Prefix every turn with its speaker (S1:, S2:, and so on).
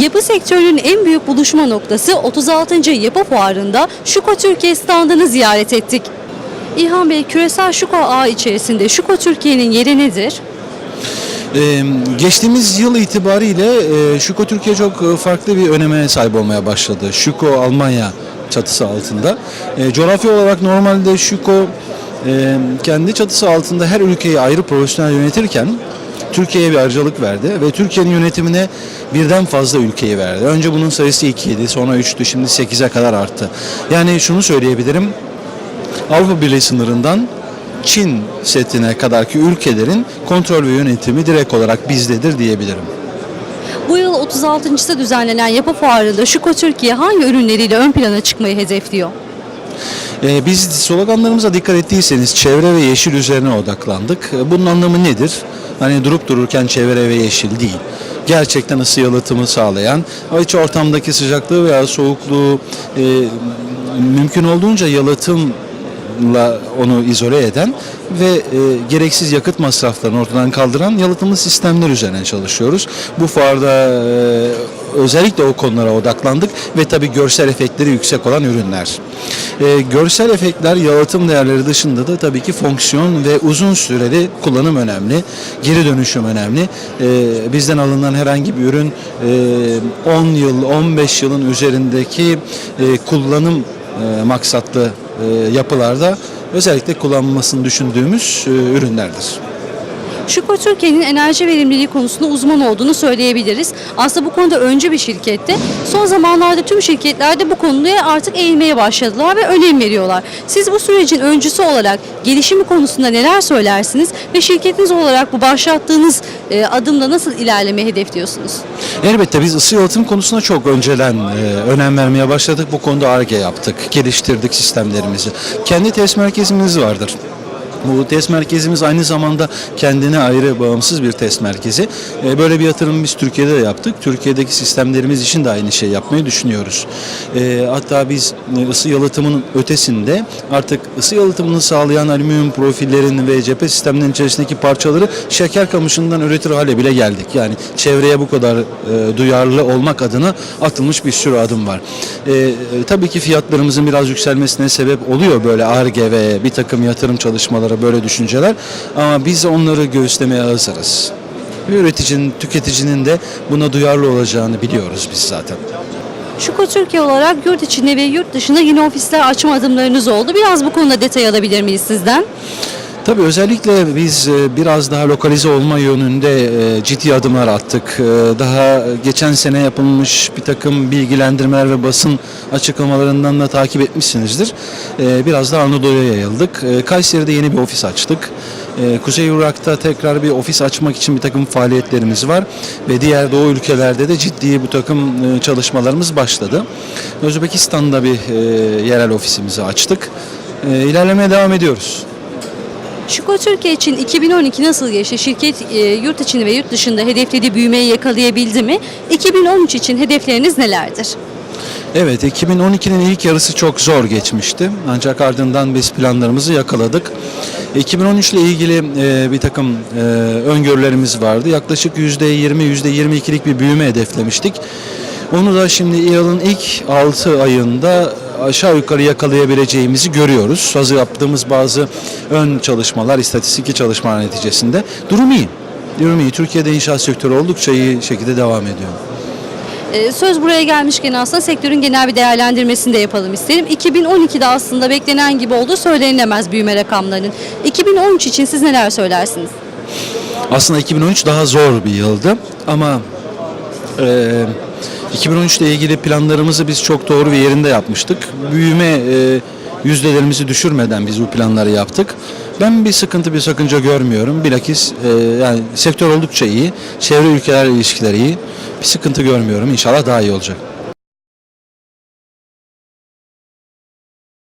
S1: Yapı sektörünün en büyük buluşma noktası 36. Yapı Fuarı'nda Şuko Türkiye standını ziyaret ettik. İlhan Bey, küresel Şuko ağı içerisinde Şuko Türkiye'nin yeri nedir?
S2: Ee, geçtiğimiz yıl itibariyle e, Şuko Türkiye çok e, farklı bir öneme sahip olmaya başladı. Şuko Almanya çatısı altında. E, coğrafya olarak normalde Şuko e, kendi çatısı altında her ülkeyi ayrı profesyonel yönetirken Türkiye'ye bir ayrıcalık verdi ve Türkiye'nin yönetimine birden fazla ülkeyi verdi. Önce bunun sayısı 2'ydi, sonra 3'tü, şimdi 8'e kadar arttı. Yani şunu söyleyebilirim, Avrupa Birliği sınırından Çin setine kadarki ülkelerin kontrol ve yönetimi direkt olarak bizdedir diyebilirim.
S1: Bu yıl 36.sı düzenlenen Yapı Fuarı'nda Şuko Türkiye hangi ürünleriyle ön plana çıkmayı hedefliyor?
S2: Ee, biz sloganlarımıza dikkat ettiyseniz çevre ve yeşil üzerine odaklandık. Bunun anlamı nedir? Hani durup dururken çevre ve yeşil değil. Gerçekten ısı yalıtımı sağlayan, iç ortamdaki sıcaklığı veya soğukluğu e, mümkün olduğunca yalıtımla onu izole eden ve e, gereksiz yakıt masraflarını ortadan kaldıran yalıtımlı sistemler üzerine çalışıyoruz. Bu fuarda e, özellikle o konulara odaklandık ve tabii görsel efektleri yüksek olan ürünler. E, görsel efektler yalıtım değerleri dışında da tabii ki fonksiyon ve uzun süreli kullanım önemli. Geri dönüşüm önemli. E, bizden alınan herhangi bir ürün e, 10 yıl, 15 yılın üzerindeki e, kullanım e, maksatlı e, yapılarda özellikle kullanılmasını düşündüğümüz e, ürünlerdir.
S1: Şuko Türkiye'nin enerji verimliliği konusunda uzman olduğunu söyleyebiliriz. Aslında bu konuda öncü bir şirkette. Son zamanlarda tüm şirketler de bu konuya artık eğilmeye başladılar ve önem veriyorlar. Siz bu sürecin öncüsü olarak gelişimi konusunda neler söylersiniz ve şirketiniz olarak bu başlattığınız e, adımda nasıl ilerlemeyi hedefliyorsunuz?
S2: Elbette biz ısı yalıtım konusuna çok önceden e, önem vermeye başladık. Bu konuda ARGE yaptık, geliştirdik sistemlerimizi. Kendi test merkezimiz vardır. Bu test merkezimiz aynı zamanda kendine ayrı bağımsız bir test merkezi. E, Böyle bir yatırım biz Türkiye'de de yaptık. Türkiye'deki sistemlerimiz için de aynı şey yapmayı düşünüyoruz. E, Hatta biz e, ısı yalıtımının ötesinde artık ısı yalıtımını sağlayan alüminyum profillerin ve cephe sistemlerinin içerisindeki parçaları şeker kamışından üretir hale bile geldik. Yani çevreye bu kadar duyarlı olmak adına atılmış bir sürü adım var. Tabii ki fiyatlarımızın biraz yükselmesine sebep oluyor böyle ARGE ve bir takım yatırım çalışmaları böyle düşünceler ama biz onları göğüslemeye hazırız. Üreticinin, tüketicinin de buna duyarlı olacağını biliyoruz biz zaten.
S1: Şuko Türkiye olarak yurt içinde ve yurt dışında yeni ofisler açma adımlarınız oldu. Biraz bu konuda detay alabilir miyiz sizden?
S2: Tabii özellikle biz e, biraz daha lokalize olma yönünde e, ciddi adımlar attık. E, Daha geçen sene yapılmış bir takım bilgilendirmeler ve basın açıklamalarından da takip etmişsinizdir. Biraz da Anadolu'ya yayıldık. Kayseri'de yeni bir ofis açtık. Kuzey Irak'ta tekrar bir ofis açmak için bir takım faaliyetlerimiz var ve diğer Doğu ülkelerde de ciddi bu takım çalışmalarımız başladı. Özbekistan'da bir yerel ofisimizi açtık. İlerlemeye devam ediyoruz.
S1: Şuko Türkiye için 2012 nasıl geçti? Şirket e, yurt içinde ve yurt dışında hedeflediği büyümeyi yakalayabildi mi? 2013 için hedefleriniz nelerdir?
S2: Evet, 2012'nin ilk yarısı çok zor geçmişti. Ancak ardından biz planlarımızı yakaladık. 2013 ile ilgili e, bir takım e, öngörülerimiz vardı. Yaklaşık %20, %22'lik bir büyüme hedeflemiştik. Onu da şimdi yılın ilk 6 ayında aşağı yukarı yakalayabileceğimizi görüyoruz. Hazır yaptığımız bazı ön çalışmalar, istatistik çalışmalar neticesinde. Durum iyi. Durum iyi. Türkiye'de inşaat sektörü oldukça iyi şekilde devam ediyor.
S1: E, söz buraya gelmişken aslında sektörün genel bir değerlendirmesini de yapalım isterim. 2012'de aslında beklenen gibi olduğu söylenilemez büyüme rakamlarının. 2013 için siz neler söylersiniz?
S2: Aslında 2013 daha zor bir yıldı ama e, 2013 ile ilgili planlarımızı biz çok doğru ve yerinde yapmıştık. Büyüme e, yüzdelerimizi düşürmeden biz bu planları yaptık. Ben bir sıkıntı, bir sakınca görmüyorum. Bilakis e, yani sektör oldukça iyi. Çevre ülkeler ilişkileri iyi. Bir sıkıntı görmüyorum. İnşallah daha iyi olacak.